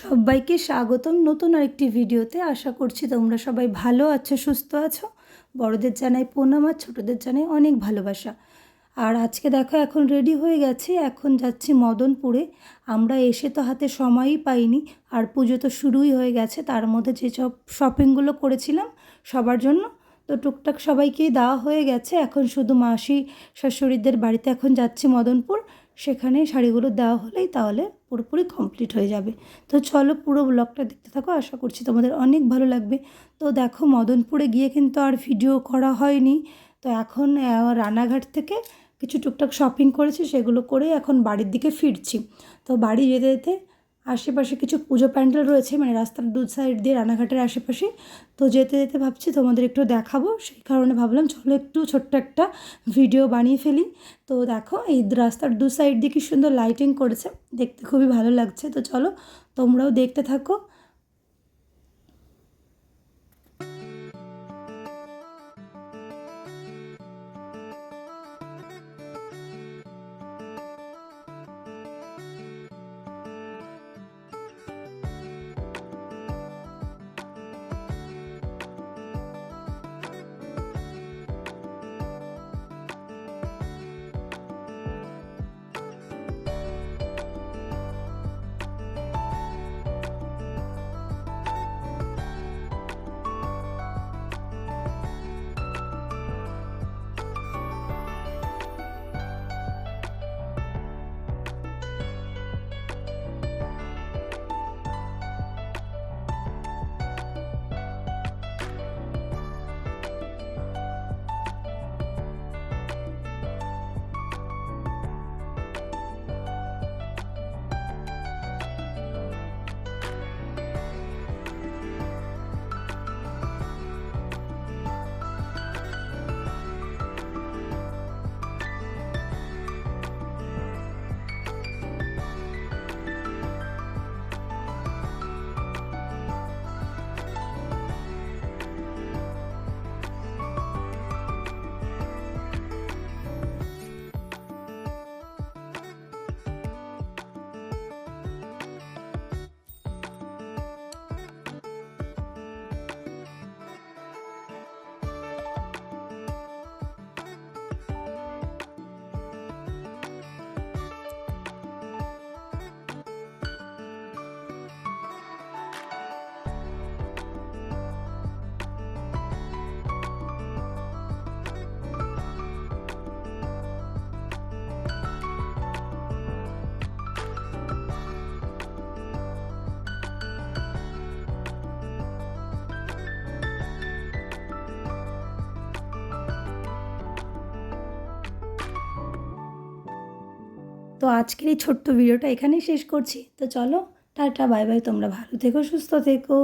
সবাইকে স্বাগতম নতুন আরেকটি ভিডিওতে। আশা করছি তোমরা সবাই ভালো আছো, সুস্থ আছো। বড়দের জানাই প্রণাম, আর ছোটোদের জানাই অনেক ভালোবাসা। আর আজকে দেখো, এখন রেডি হয়ে গেছে। এখন যাচ্ছি মদনপুরে। আমরা এসে তো হাতে সময়ই পাইনি, আর পুজো তো শুরুই হয়ে গেছে। তার মধ্যে যেসব শপিংগুলো করেছিলাম সবার জন্য, তো টুকটাক সবাইকেই দেওয়া হয়ে গেছে। এখন শুধু মাসি শাশুড়িদের বাড়িতে এখন যাচ্ছি মদনপুর। সেখানে শাড়িগুলো দেওয়া হলেই তাহলে পুরোপুরি কমপ্লিট হয়ে যাবে। তো চলো পুরো ব্লগটা দেখতে থাকো, আশা করছি তোমাদের অনেক ভালো লাগবে। তো দেখো মদনপুরে গিয়ে কিন্তু আর ভিডিও করা হয়নি। তো এখন রানাঘাট থেকে কিছু টুকটাক শপিং করেছি, সেগুলো করে এখন বাড়ির দিকে ফিরছি। তো বাড়ি যেতে যেতে আশেপাশে কিছু পুজো প্যান্ডেল রয়েছে মানে রাস্তার দু সাইড দিয়ে রানাঘাটের আশেপাশে। তো যেতে যেতে ভাবছি তোমাদের একটু দেখাবো, সেই কারণে ভাবলাম চলো একটু ছোট্ট একটা ভিডিও বানিয়ে ফেলি। তো দেখো, এই রাস্তার দু সাইড দিয়ে কি সুন্দর লাইটিং করেছে, দেখতে খুবই ভালো লাগছে। তো চলো তোমরাও দেখতে থাকো। তো আজকের এই ছোট্ট ভিডিওটা এখানেই শেষ করছি। তো চলো, টাটা, বাই বাই, তোমরা ভালো থেকো, সুস্থ থেকো।